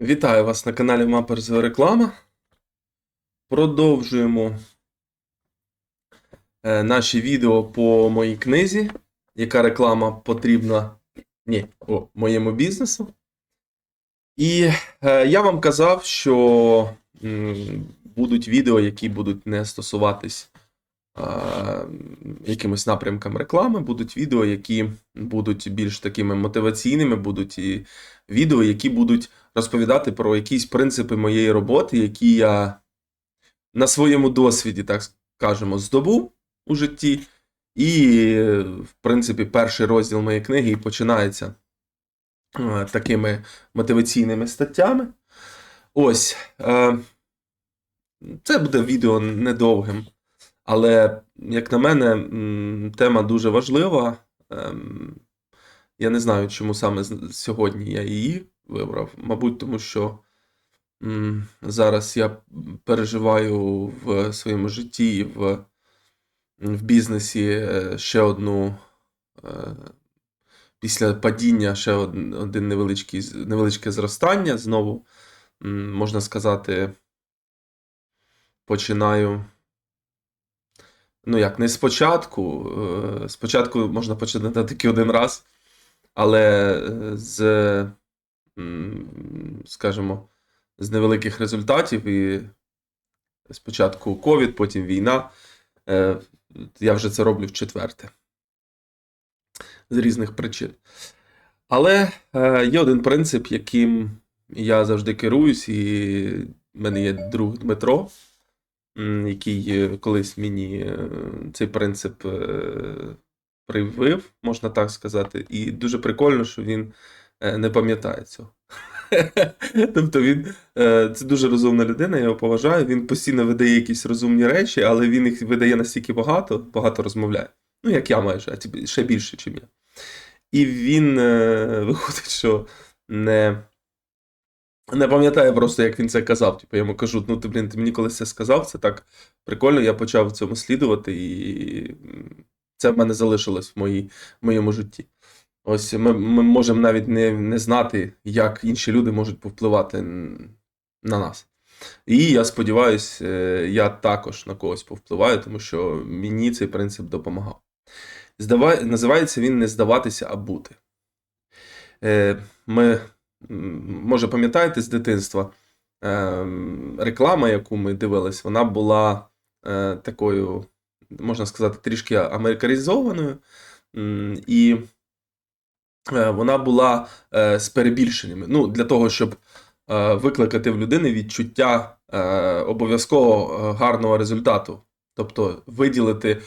Вітаю вас на каналі Мапперс Реклама. Продовжуємо е, наші відео по моїй книзі, яка реклама потрібна ні, о, моєму бізнесу. І е, я вам казав, що будуть відео, які будуть не стосуватись якимось напрямкам реклами, будуть відео, які будуть більш такими мотиваційними, будуть і відео, які будуть розповідати про якісь принципи моєї роботи, які я на своєму досвіді, так скажемо, здобув у житті. І, е, в принципі, перший розділ моєї книги і починається е, такими мотиваційними статтями. Ось. е, Це буде відео недовгим, але, як на мене, тема дуже важлива. Ем, Я не знаю, чому саме сьогодні я її вибрав. Мабуть, тому що зараз я переживаю в своєму житті і в, в бізнесі е, ще одну. е, Після падіння ще один, невеличкий, невеличке зростання. Знову, можна сказати, починаю. Ну, як, не спочатку. е, Спочатку можна починати тільки один раз, але е, з, скажімо, з невеликих результатів. І спочатку ковід, потім війна. Е, Я вже це роблю в четверте. З різних причин. Але є один принцип, яким я завжди керуюсь, і в мене є друг Дмитро, який е, колись мені е, цей принцип е, привив, можна так сказати. І дуже прикольно, що він не пам'ятає цього. Тобто він це дуже розумна людина, я його поважаю. Він постійно видає якісь розумні речі, але він їх видає настільки багато, багато розмовляє. Ну, як я майже, а ще більше, ніж я. І він виходить, що не, не пам'ятає просто, як він це казав. Типу, я йому кажу: ну ти, блін, ти мені колись це сказав, це так прикольно, я почав цьому слідувати, і це в мене залишилось в, моїй, в моєму житті. Ось ми, ми можемо навіть не, не знати, як інші люди можуть повпливати на нас. І я сподіваюся, я також на когось повпливаю, тому що мені цей принцип допомагав. Здавай, називається він не здаватися, а бути. Е, Ми, може, пам'ятаєте з дитинства, е, реклама, яку ми дивились, вона була е, такою, можна сказати, трішки американізованою. І е, вона була з перебільшеннями. Ну, для того, щоб викликати в людини відчуття обов'язково гарного результату. Тобто виділити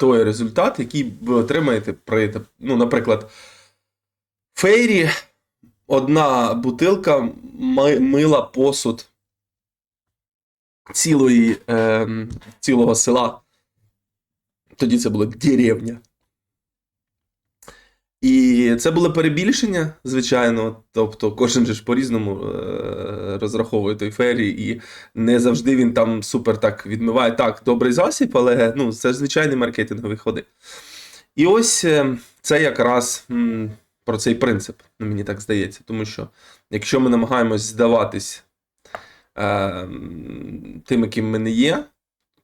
той результат, який ви отримаєте при, ну, наприклад, фейрі одна бутилка мила посуд цілої, е, цілого села. Тоді це була деревня. І це було перебільшення, звичайно. Тобто, кожен же ж по-різному е, розраховує той фері, і не завжди він там супер так відмиває. Так, добрий засіб, але ну, це ж звичайний маркетинговий ходи. І ось е, це якраз про цей принцип, ну, мені так здається. Тому що якщо ми намагаємось здаватись е, тим, яким ми не є,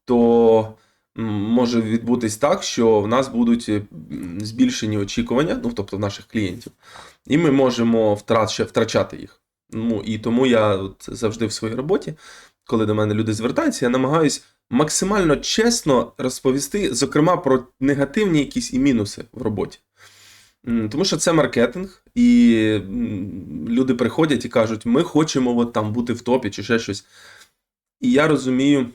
то може відбутись так, що в нас будуть е, збільшені очікування, ну тобто в наших клієнтів, і ми можемо втрач- втрачати їх. Ну і тому я от завжди в своїй роботі, коли до мене люди звертаються, я намагаюсь максимально чесно розповісти, зокрема, про негативні якісь і мінуси в роботі. Тому що це маркетинг, і люди приходять і кажуть, ми хочемо от там бути в топі чи ще щось. І я розумію,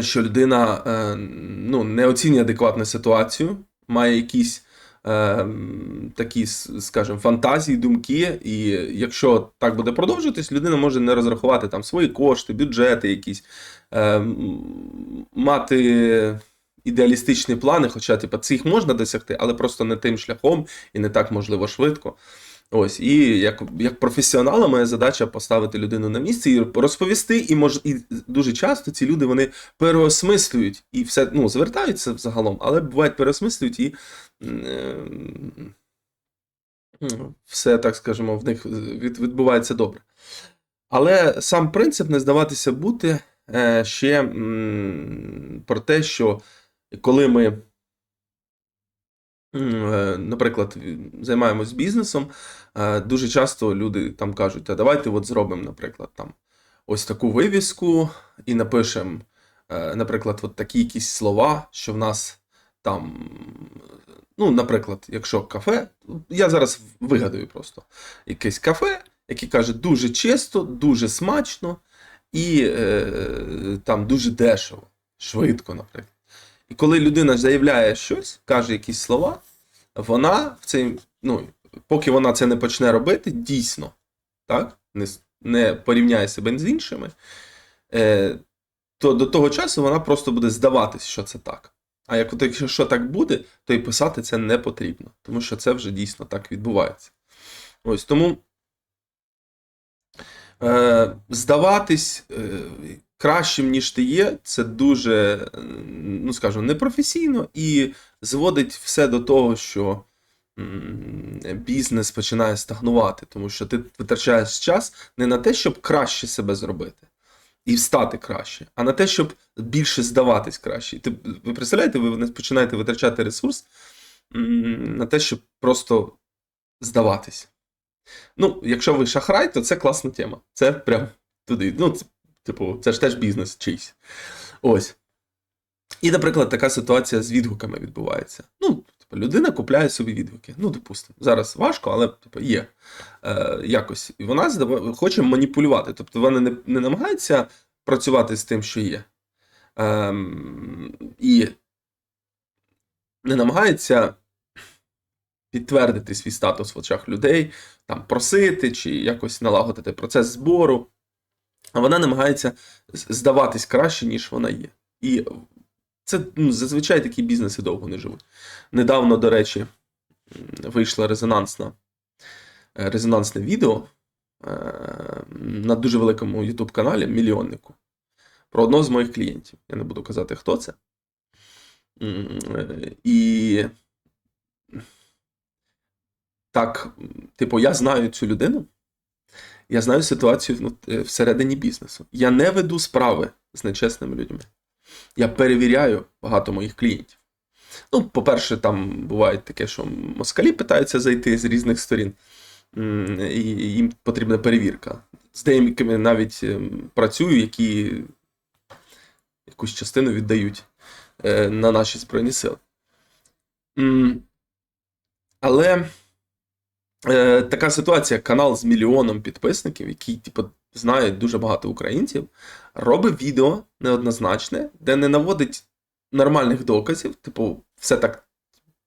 що людина е, ну, не оцінює адекватно ситуацію, має якісь е, такі, скажімо, фантазії, думки. І якщо так буде продовжуватись, людина може не розрахувати там свої кошти, бюджети якісь, е, мати ідеалістичні плани, хоча типу, цих можна досягти, але просто не тим шляхом і не так можливо швидко. Ось, і як, як професіонала, моя задача поставити людину на місце і розповісти. І мож, і дуже часто ці люди вони переосмислюють і все ну, звертаються загалом, але бувають переосмислюють і м, все, так скажемо, в них від- відбувається добре. Але сам принцип не здаватися бути е, ще м, про те, що коли ми, е, наприклад, займаємось бізнесом, е, дуже часто люди там кажуть, а давайте от зробимо, наприклад, там ось таку вивіску і напишемо, е, наприклад, от такі якісь слова, що в нас там, ну, наприклад, якщо кафе, я зараз вигадую просто якесь кафе, яке каже дуже чисто, дуже смачно і е, там дуже дешево, швидко, наприклад. І коли людина заявляє щось, каже якісь слова, вона в цей, ну, поки вона це не почне робити, дійсно, так, не, не порівняє себе з іншими, е, то до того часу вона просто буде здаватись, що це так. А як от якщо так буде, то і писати це не потрібно, тому що це вже дійсно так відбувається. Ось тому е, здаватись е, кращим, ніж ти є, це дуже, ну скажімо, непрофесійно і зводить все до того, що бізнес починає стагнувати, тому що ти витрачаєш час не на те, щоб краще себе зробити і стати краще, а на те, щоб більше здаватись краще. Ти, ви представляєте, ви починаєте витрачати ресурс на те, щоб просто здаватись. Ну, якщо ви шахрай, то це класна тема. Це прям туди. Ну, типу, це ж теж бізнес чийсь. Ось. І, наприклад, така ситуація з відгуками відбувається. Ну, типу, людина купляє собі відгуки. Ну, допустимо, зараз важко, але типу, є е, якось. І вона хоче маніпулювати. Тобто вона не, не намагається працювати з тим, що є. Ем, і не намагається підтвердити свій статус в очах людей, там просити чи якось налагодити процес збору. Вона намагається здаватись краще, ніж вона є. І це ну, зазвичай такі бізнеси довго не живуть. Недавно, до речі, вийшло резонансна, е, резонансне відео е, на дуже великому YouTube каналі мільйоннику про одного з моїх клієнтів. Я не буду казати, хто це. І так, типу, я знаю цю людину, я знаю ситуацію ну, е, всередині бізнесу. Я не веду справи з нечесними людьми. Я перевіряю багато моїх клієнтів. Ну, по-перше, там буває таке, що москалі питаються зайти з різних сторін, і їм потрібна перевірка. З деякими навіть ем, працюю, які якусь частину віддають е, на наші Збройні Сили. Але е, така ситуація, канал з мільйоном підписників, який, типу, знає дуже багато українців, робить відео неоднозначне, де не наводить нормальних доказів, типу, все так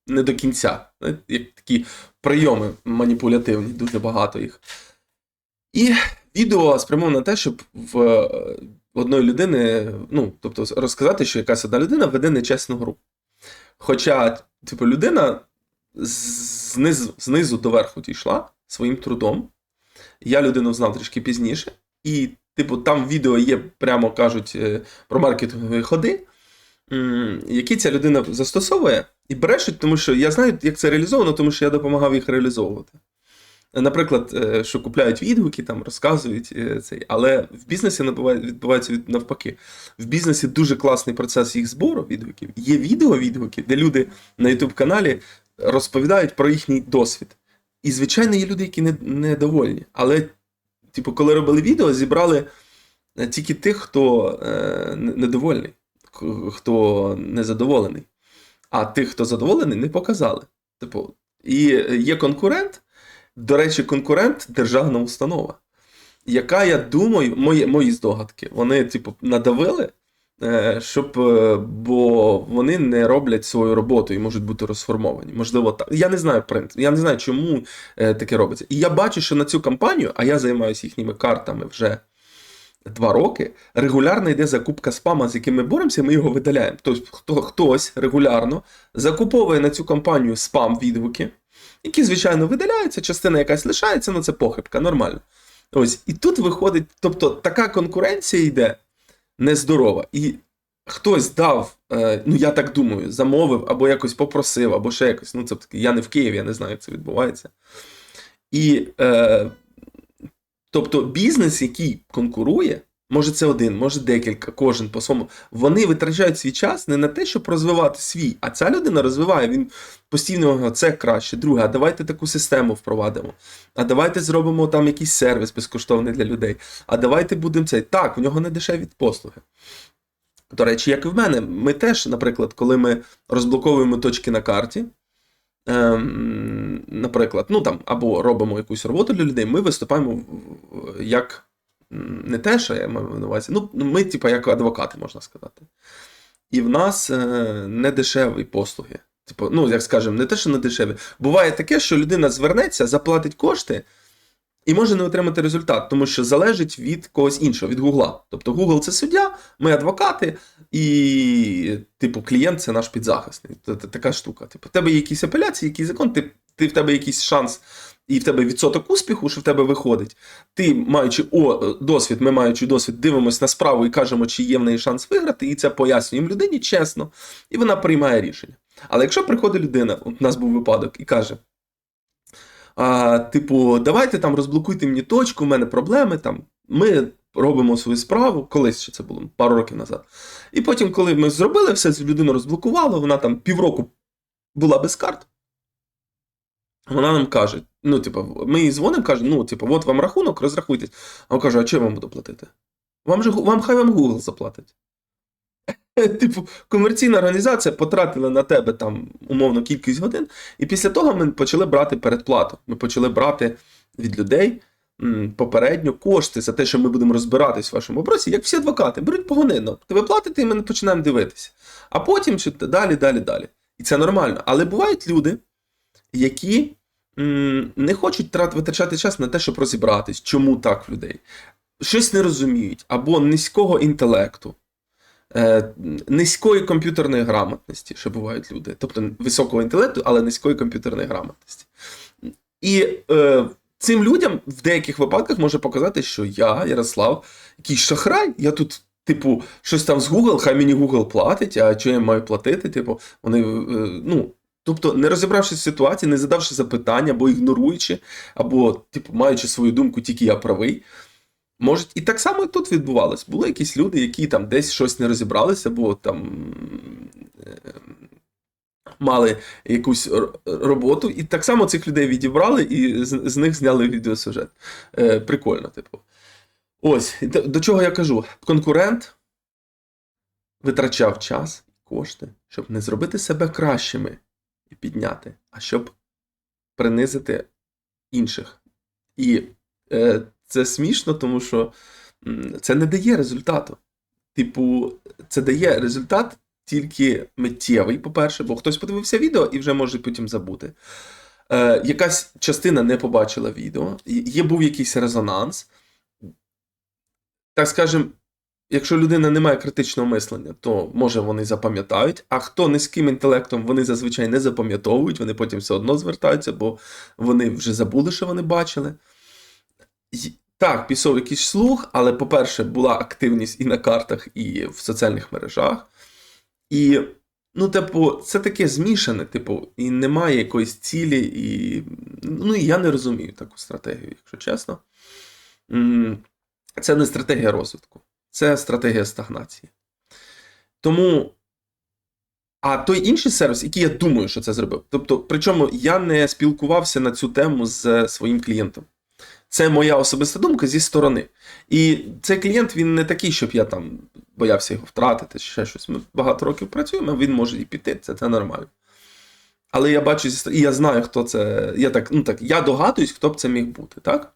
не до кінця. Як такі прийоми маніпулятивні, дуже багато їх. І відео спрямовано на те, щоб в е, одної людини, ну, тобто, розказати, що якась одна людина веде нечесну гру. Хоча, типу, людина знизу, знизу до верху дійшла своїм трудом. Я людину знав трішки пізніше, і, типу, там відео є, прямо кажуть, е, про маркетингові ходи, які ця людина застосовує і брешуть, тому що я знаю, як це реалізовано, тому що я допомагав їх реалізовувати. Наприклад, е, що купляють відгуки, там розказують е, цей, але в бізнесі відбувається навпаки. В бізнесі дуже класний процес їх збору відгуків. Є відео-відгуки, де люди на YouTube каналі розповідають про їхній досвід. І, звичайно, є люди, які не, недовольні. Але, типу, коли робили відео, зібрали е, тільки тих, хто е, недовольний, хто незадоволений. А тих, хто задоволений, не показали. Типу, і е, є конкурент. До речі, конкурент державна установа, яка, я думаю, мої, мої здогадки, вони, типу, надавили, щоб, е, бо вони не роблять свою роботу і можуть бути розформовані. Можливо, так. Я не знаю принцип, я не знаю, чому е, таке робиться. І я бачу, що на цю кампанію, а я займаюся їхніми картами вже два роки, регулярно йде закупка спама, з яким ми боремося, ми його видаляємо. Тобто хто, хтось регулярно закуповує на цю кампанію спам відгуки які, звичайно, видаляються, частина якась лишається, ну це похибка, нормально. Ось, і тут виходить, тобто така конкуренція йде нездорова. І хтось дав, е, ну я так думаю, замовив або якось попросив, або ще якось. Ну, це таки, я не в Києві, я не знаю, як це відбувається. І е, тобто бізнес, який конкурує, може це один, може декілька, кожен по своєму, вони витрачають свій час не на те, щоб розвивати свій, а ця людина розвиває. Він постійно це краще, друге, а давайте таку систему впровадимо. А давайте зробимо там якийсь сервіс безкоштовний для людей. А давайте будемо цей. Так, в нього не дешеві послуги. До речі, як і в мене, ми теж, наприклад, коли ми розблоковуємо точки на карті, ем, наприклад, ну там або робимо якусь роботу для людей, ми виступаємо як не те, що я маю на увазі. Ну, ми, типу, як адвокати, можна сказати. І в нас е, не дешеві послуги. Типу, ну, як скажемо, не те, що не дешеві. Буває таке, що людина звернеться, заплатить кошти і може не отримати результат, тому що залежить від когось іншого, від Гугла. Тобто Google це суддя, ми адвокати, і, типу, клієнт це наш підзахисний. Така штука. Типу, в тебе є якісь апеляції, якийсь закон, ти, ти в тебе якийсь шанс, і в тебе відсоток успіху, що в тебе виходить. Ти, маючи о, досвід, ми маючи досвід, дивимося на справу і кажемо, чи є в неї шанс виграти, і це пояснюємо людині чесно, і вона приймає рішення. Але якщо приходить людина, от у нас був випадок, і каже: а, типу, давайте там розблокуйте мені точку, у мене проблеми там. Ми робимо свою справу, колись ще це було пару років назад. І потім, коли ми зробили все, людину розблокували, вона там півроку була без карт. Вона нам каже: ну, типу, ми їй дзвонимо, каже, ну, типу, от вам рахунок, розрахуйтесь. А вона каже, а чого я вам буду платити? Вам же вам хай вам Google заплатить. Типу, комерційна організація потратила на тебе там умовно кількість годин, і після того ми почали брати передплату. Ми почали брати від людей попередньо кошти за те, що ми будемо розбиратись в вашому вопросі, як всі адвокати, беруть погонинно. Ви платите, і ми починаємо дивитися. А потім далі, далі, далі. І це нормально. Але бувають люди, які не хочуть трат- витрачати час на те, щоб розібратись, чому так людей. Щось не розуміють, або низького інтелекту, е, низької комп'ютерної грамотності, що бувають люди. Тобто високого інтелекту, але низької комп'ютерної грамотності. І е, цим людям в деяких випадках може показати, що я, Ярослав, якийсь шахрай, я тут. Типу, щось там з Google, хай мені Google платить, а що я маю платити? Типу, вони, е, ну, тобто, не розібравшись в ситуації, не задавши запитання, або ігноруючи, або, типу, маючи свою думку, тільки я правий. Можуть, і так само і тут відбувалось. Були якісь люди, які там десь щось не розібралися, або там е, мали якусь роботу, і так само цих людей відібрали і з, з них зняли відеосюжет. Е, прикольно, типу. Ось, до, до чого я кажу? Конкурент витрачав час кошти, щоб не зробити себе кращими підняти, а щоб принизити інших. І е, це смішно, тому що це не дає результату. Типу, це дає результат тільки миттєвий, по-перше, бо хтось подивився відео і вже може потім забути. Е, якась частина не побачила відео, є був якийсь резонанс. Так скажем, якщо людина не має критичного мислення, то може вони запам'ятають, а хто низьким інтелектом, вони зазвичай не запам'ятовують, вони потім все одно звертаються, бо вони вже забули, що вони бачили. Так, пішов якийсь слух, але, по-перше, була активність і на картах, і в соціальних мережах. І, ну, типу, це таке змішане, типу, і немає якоїсь цілі, і. Ну, я не розумію таку стратегію, якщо чесно. Це не стратегія розвитку, це стратегія стагнації. Тому. А той інший сервіс, який я думаю, що це зробив. Тобто, причому я не спілкувався на цю тему з своїм клієнтом. Це моя особиста думка зі сторони. І цей клієнт він не такий, щоб я там боявся його втратити, ще щось. Ми багато років працюємо, він може і піти, це, це нормально. Але я бачу, зі сторони- і я знаю, хто це. Я так, ну так, я догадуюсь, хто б це міг бути, так?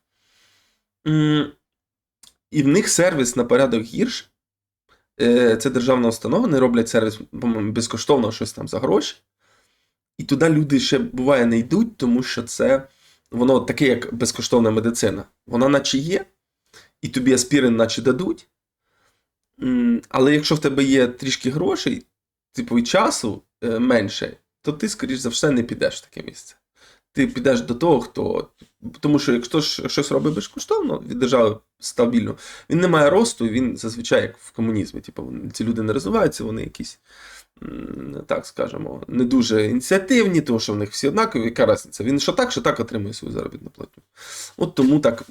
І в них сервіс на порядок гірше. Е, Це державна установа, вони роблять сервіс, безкоштовно щось там за гроші. І туди люди ще буває не йдуть, тому що це воно таке, як безкоштовна медицина. Вона наче є, і тобі аспірин наче дадуть. Але якщо в тебе є трішки грошей, типу і часу е, менше, то ти, скоріш за все, не підеш в таке місце. Ти підеш до того, хто. Тому що якщо щось робить безкоштовно від держави стабільно, він не має росту, він зазвичай як в комунізмі. Типу, ці люди не розвиваються, вони якісь так скажемо, не дуже ініціативні, тому що в них всі однакові, яка різниця? Він що так, що так отримує свою заробітну платню. От тому так,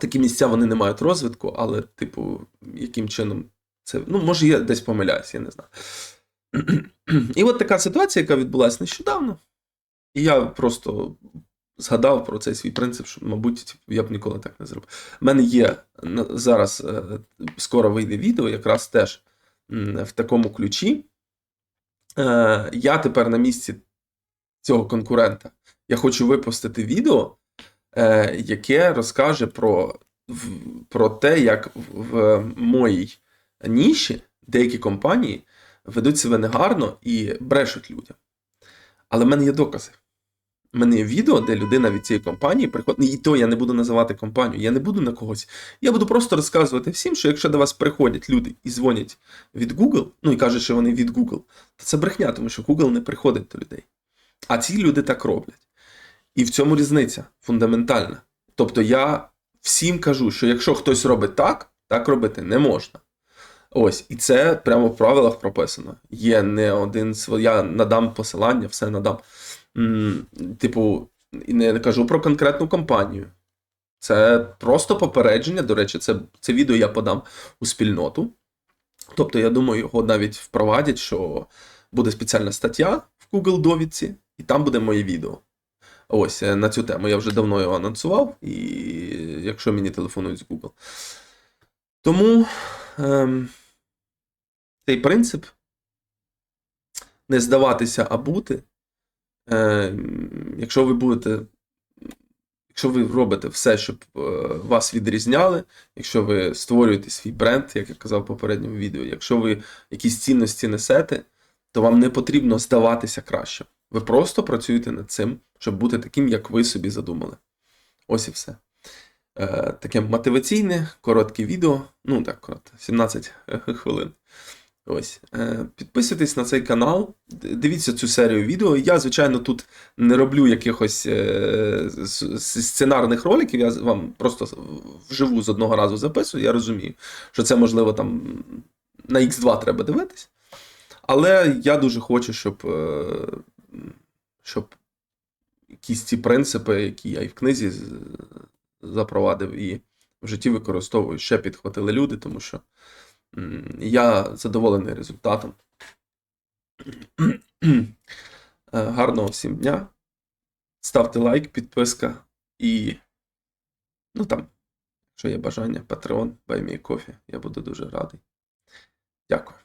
такі місця вони не мають розвитку, але, типу, яким чином це. Ну, може, я десь помиляюсь, я не знаю. І от така ситуація, яка відбулася нещодавно. І я просто згадав про цей свій принцип, що, мабуть, я б ніколи так не зробив. У мене є зараз е, скоро вийде відео, якраз теж в такому ключі. Е, Я тепер на місці цього конкурента. Я хочу випустити відео, е, яке розкаже про, про те, як в моїй ніші деякі компанії ведуть себе негарно і брешуть людям. Але в мене є докази. У мене відео, де людина від цієї компанії приходить. І то я не буду називати компанію, я не буду на когось. Я буду просто розказувати всім, що якщо до вас приходять люди і дзвонять від Google, ну і кажуть, що вони від Google, то це брехня, тому що Google не приходить до людей. А ці люди так роблять. І в цьому різниця фундаментальна. Тобто я всім кажу, що якщо хтось робить так, так робити не можна. Ось, і це прямо в правилах прописано. Є не один св- я надам посилання, все надам. Типу, не кажу про конкретну компанію. Це просто попередження. До речі, це, це відео я подам у спільноту. Тобто, я думаю, його навіть впровадять, що буде спеціальна стаття в Google довідці, і там буде моє відео. Ось е, на цю тему. Я вже давно його анонсував, і якщо мені телефонують з Google. Тому ем, цей принцип не здаватися, а бути. Ем, якщо ви будете. Якщо ви робите все, щоб е, вас відрізняли, якщо ви створюєте свій бренд, як я казав в попередньому відео, якщо ви якісь цінності несете, то вам не потрібно здаватися краще. Ви просто працюєте над цим, щоб бути таким, як ви собі задумали. Ось і все. Е, таке мотиваційне, коротке відео. Ну так, коротко, 17 хвилин. Ось. Е, Підписуйтесь на цей канал, дивіться цю серію відео. Я, звичайно, тут не роблю якихось е, сценарних роликів, я вам просто вживу з одного разу записую. Я розумію, що це можливо там на X2 треба дивитись. Але я дуже хочу, щоб, е, щоб якісь ці принципи, які я і в книзі запровадив, і в житті використовую, ще підхватили люди, тому що я задоволений результатом. Е, Гарного всім дня. Ставте лайк, підписка і. Ну там, якщо є бажання, Patreon, Coffee. Я буду дуже радий. Дякую.